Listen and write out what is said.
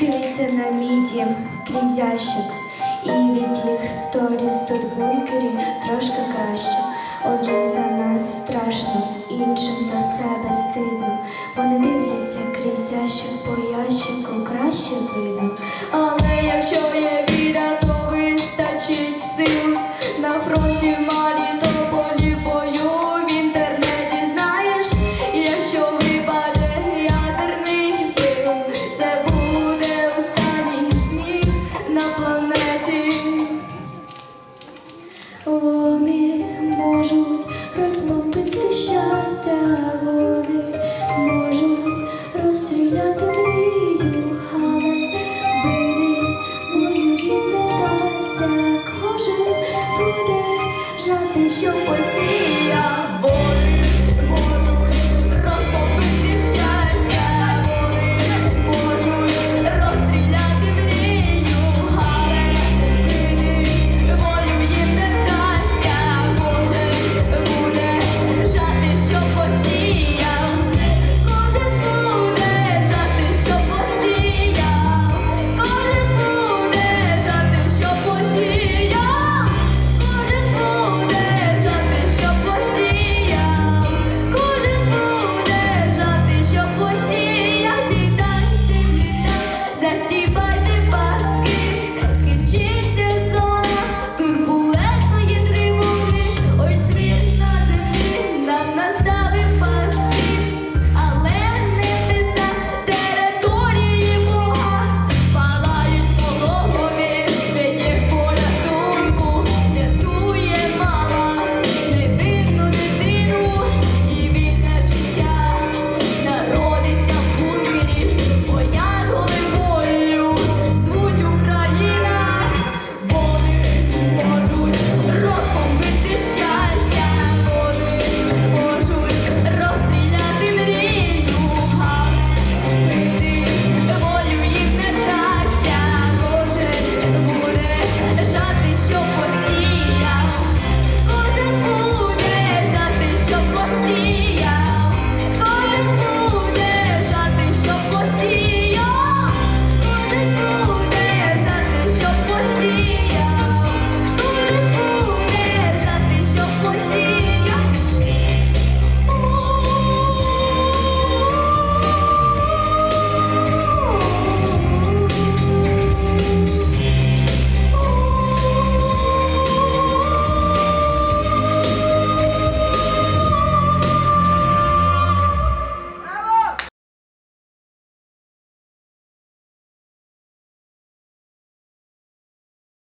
Дивиться на мій дім і від їх сторіс тут в бункері трошки краще. Одним за нас страшно, іншим за себе стидно. Вони дивляться крізь ящик по ящику краще видно. Але якщо є віра, то вистачить сил. já deixou poesia.